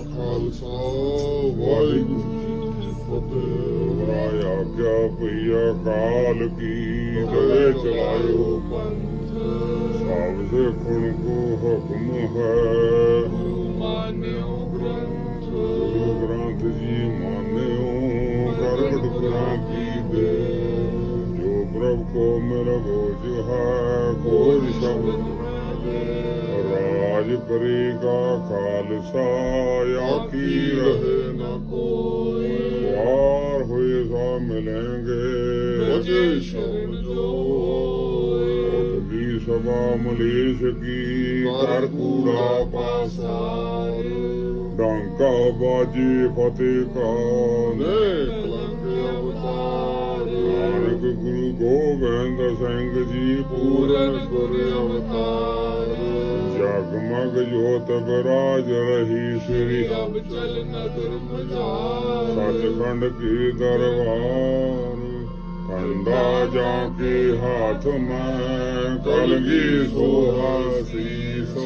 ਖਾਲਸਾ ਵਾਹਿਗੁਰੂ ਜੀ ਕੀ ਫਤਿਹ ਰਾਇਆ ਕਿਆ ਪਈਆ ਕਾਲ ਕੀ ਦਵੇ ਚਲਾਇਓ ਪੰਥ ਸਭ ਦੇਖਣ ਕੋ ਹੁਕਮ ਹੈ ਮਾਨਿਓ ਗ੍ਰੰਥ ਗੁਰੂ ਗ੍ਰੰਥ ਜੀ ਮਾਨਿਓ ਪ੍ਰਗਟ ਕ੍ਰਾਂਤੀ ਦੇ ਜੋ ਪ੍ਰਭ ਕੋ ਮੇਰਾ ਬੋਝ ਹੈ ਕੋਈ ਸ਼ਬਦ ਰਾਜ ਕਰੇਗਾ ਖਾਲਸਾ ਆਕੀ ਰਹੇ ਨਾ ਕੋਈ ਵਾਰ ਹੋਏ ਸਾ ਮਿਲेंगे ਅਜੇ ਸ਼ਬਦ ਜੋਏ। ਵੀ ਸਭਾ ਮਲੇਸ਼ ਕੀ ਕਰ ਕੂੜਾ ਪਾਸਾਰ। ਡਾਂਕਾ ਬਾਜੀ ਫਤਿਹ ਕਾ ਨੇ ਅਵਤਾਰ ਨਾਨਕ ਗੁਰੂ ਗੋਬਿੰਦ ਸਿੰਘ ਜੀ ਪੂਰਨ ਗੁਰ ਅਵਤਾਰ। ਜਗਮਗ ਜੋਤ ਬਰਾਜ ਰਹੀ ਸ੍ਰੀ ਅਬ ਚਲ ਨਦਰ ਮਝਾਰ। ਸਚਖੰਡ ਕੀ ਦਰਬਾਰ। ਕੰਡਾ ਜਾ ਕੇ ਹੱਥ ਮੈਂ, ਕਲਗੀ ਸੋਹਾ ਸੀਸ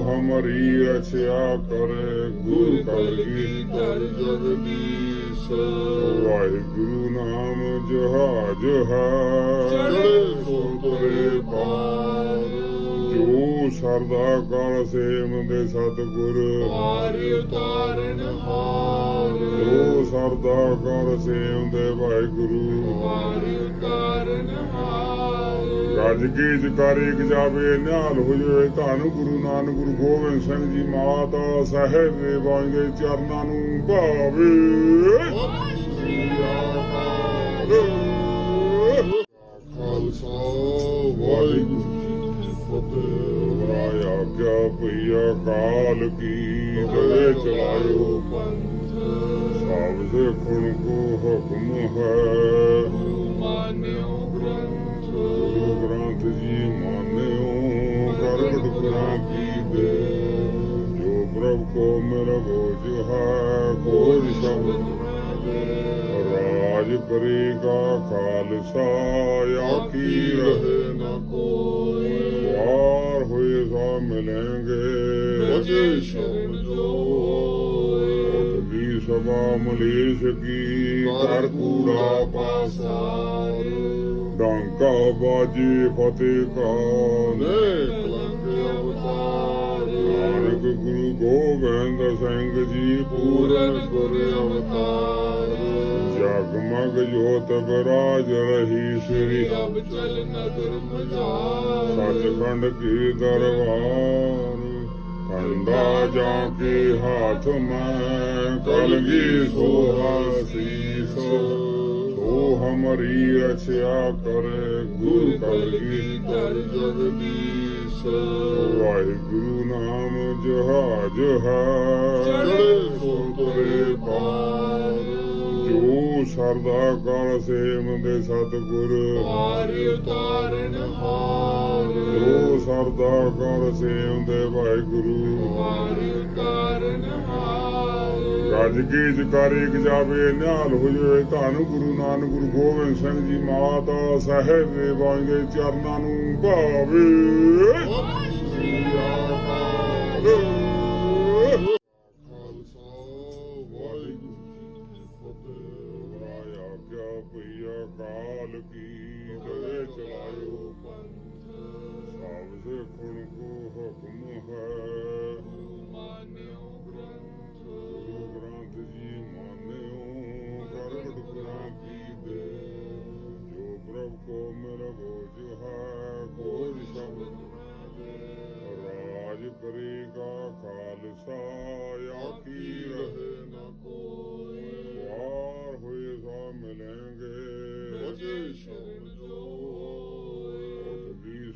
ਹਮਰੀ ਰਚਿਆ ਕਰੇ ਗੁਰੂ ਕਲਗੀ ਕਰ ਜਗਦੀਸ਼। ਵਾਹਿਗੁਰੂ ਨਾਮ ਜਹਾਜ ਹੈ। ਚੜੇ ਸੋ ਤੁਰੇ ਪਾਰ। ਜੋ ਸਰਦਾ ਕਾਲ ਸੇਮ ਦੇ ਸਤਗੁਰ। ਹਾਰਿ ਉਤਾਰਨ ਹਾਰ। ਜੋ ਸਰਦਾ ਕਾਲ ਸੇਮ ਦੇ ਵਾਹਿਗੁਰੂ। ਹਾਰਿ ਉਤਾਰਨ ਹਾਰ। ਗੱਜ ਕੀ ਜਕਾਰੀ ਜਾਵੇ, ਨਿਹਾਲ ਹੋ ਜਾਵੇ। ਧੰਨ ਗੁਰੂ ਨਾਨਕ ਗੁਰੂ ਗੋਬਿੰਦ ਸਿੰਘ ਜੀ ਮਾਤਾ ਸਾਹਿਬ ਦੇ ਵਾਂਗੇ ਚਰਨਾਂ ਨੂੰ ਭਾਵੇ ਖਾਲਸਾ ਵਾਹਿਗੁਰੂ ਜੀ ਕੀ ਫਤਿਹ ਰਾਇਆ ਕਿਆ ਪਈਆ ਕਾਲ ਕੀ ਦਵੇ ਚਲਾਇਓ ਪੰਥ ਸਭ ਦੇਖਣ ਕੋ ਹੁਕਮ ਹੈ ਰਾਜ ਕਰੇਗਾ ਖਾਲਸਾ ਆਕੀ ਰਹੇ ਨਾ ਕੋਈ। ਵਾਰ ਹੋਏ ਸਾ ਮਿਲेंगे ਅਜੇ ਸ਼ਬਦ ਜੋਏ ਵੀ ਸਭਾ ਮਲੇਸ਼ ਕੀ ਕਰ ਕੂੜਾ ਪਾਸਾਰ ਡਾਂਕਾ ਬਾਜੀ ਫਤਿਹ ਕਾ ਨੇ ਕਲੰਕ ਅਵਤਾਰ। ਨਾਨਕ ਗੁਰੂ ਗੋਬਿੰਦ ਸਿੰਘ ਜੀ ਪੂਰਨ ਗੁਰ ਅਵਤਾਰ ਜਗਮਗ ਜੋਤ ਬਰਾਜ ਰਹੀ ਸ੍ਰੀ ਅਬ ਚਲ ਕੀ ਦਰਬਾਰ ਕੰਡਾ ਜਾ ਕੇ ਹਾਥ ਮੈਂ ਕਲਗੀ ਸੋਹਾ ਸੀਸ ਸੋ ਹਮਰੀ ਰਚਿਆ ਕਰੇ ਗੁਰੂ ਕਲਗੀ ਕਰ ਜਗਦੀਸ਼ ਵਾਹਿਗੁਰੂ ਨਾਮ ਜਹਾਜ ਹੈ ਚੜੇ ਸੋ ਤੁਰੇ ਪਾਰ। ਜੋ ਸਰਦਾ ਕਾਲ ਸੇਮ ਦੇ ਸਤਗੁਰ। ਹਾਰਿ ਉਤਾਰਨ ਹਾਰ। ਜੋ ਸਰਦਾ ਕਾਲ ਸੇਮ ਦੇ ਵਾਹਿਗੁਰੂ। ਹਾਰਿ ਉਤਾਰਨ ਹਾਰ। ਗੱਜ ਕੀ ਜਕਾਰੀ ਜਾਵੇ ਨਿਹਾਲ ਹੋ ਜਾਵੇ ਧੰਨ ਗੁਰੂ ਨਾਨਕ ਗੁਰੂ ਗੋਬਿੰਦ ਸਿੰਘ ਜੀ ਮਾਤਾ ਸਾਹਿਬ ਦੇ ਵਾਂਗੇ ਚਰਨਾਂ ਨੂੰ ਭਾਵੇ। ਕਾਲ ਕੀ ਦਵੇ ਚਲਾਇਓ ਪੰਥ ਸਭ ਦੇਖਣ ਕੋ ਹੁਕਮ ਹੈ ਮਾਨਿਓ ਗ੍ਰੰਥ ਗੁਰੂ ਗ੍ਰੰਥ ਜੀ ਮਾਨਿਓ ਪ੍ਰਗਟ ਕ੍ਰਾਂਤੀ ਦੇ ਜੋ ਪ੍ਰਭ ਕੋ ਮੇਰਾ ਬੋਝ ਹੈ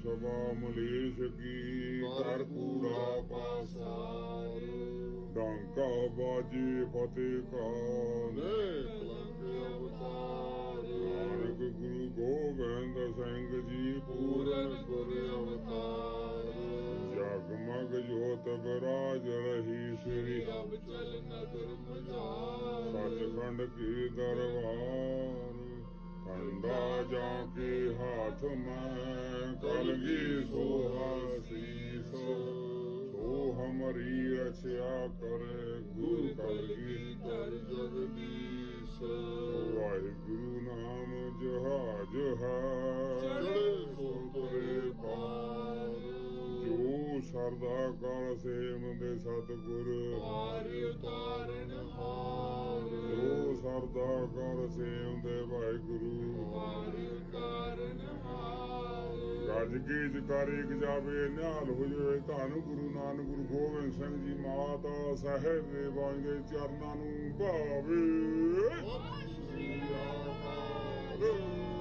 ਵੀ ਸਭਾ ਮਲੇਸ਼ ਕੀ ਕਰ ਕੂੜਾ ਪਾਸਾਰ। ਡਾਂਕਾ ਬਾਜੀ ਫਤਿਹ ਕਾ ਨੇ ਕਲੰਕ ਅਵਤਾਰ। ਨਾਨਕ ਗੁਰੂ ਗੋਬਿੰਦ ਸਿੰਘ ਜੀ ਪੂਰਨ ਗੁਰ ਅਵਤਾਰ। ਜੋਤ ਬਰਾਜ ਰਹੀ ਸ੍ਰੀ ਅਬ ਚਲ ਨਦਰ ਕੀ ਦਰਬਾਰ। ਕੰਡਾ ਜਾ ਕੇ ਹਾਥ ਮੈਂ ਕਲਗੀ ਸੋਹਾ ਸੀਸ। ਸੋ ਹਮ ਹਮਰੀ ਰਛਿਆ ਕਰੇ ਗੁਰੂ ਕਲਗੀ ਕਰ ਜਗਦੀਸ਼। ਵਾਹਿਗੁਰੂ ਨਾਮ ਜਹਾਜ ਹੈ। ਚੜੇ ਸੋ ਤੁਰੇ ਪਾਰ। ਜੋ ਸਰਦਾ ਕਰ ਸੇਮ ਦੇ ਸਤਗੁਰ। ਪਾਰ ਉਤਾਰਨ ਜੋ ਸਰਦਾ ਕਰ ਸੇਮ ਦੇ ਵਾਹਿਗੁਰੂ। ਪਾਰ ਉਤਾਰਨ ਹਾਰ ਗੱਜ ਕੀ ਜਕਾਰੀ ਗਜਾਵੇ ਨਿਹਾਲ ਹੋ ਜਾਵੇ ਧੰਨ ਗੁਰੂ ਨਾਨਕ ਗੁਰੂ ਗੋਬਿੰਦ ਸਿੰਘ ਜੀ ਮਾਤਾ ਸਾਹਿਬ ਦੇ ਵਾਂਗੇ ਚਰਨਾਂ ਨੂੰ ਭਾਵੇ। ਸਤਿ ਸ੍ਰੀ ਅਕਾਲ।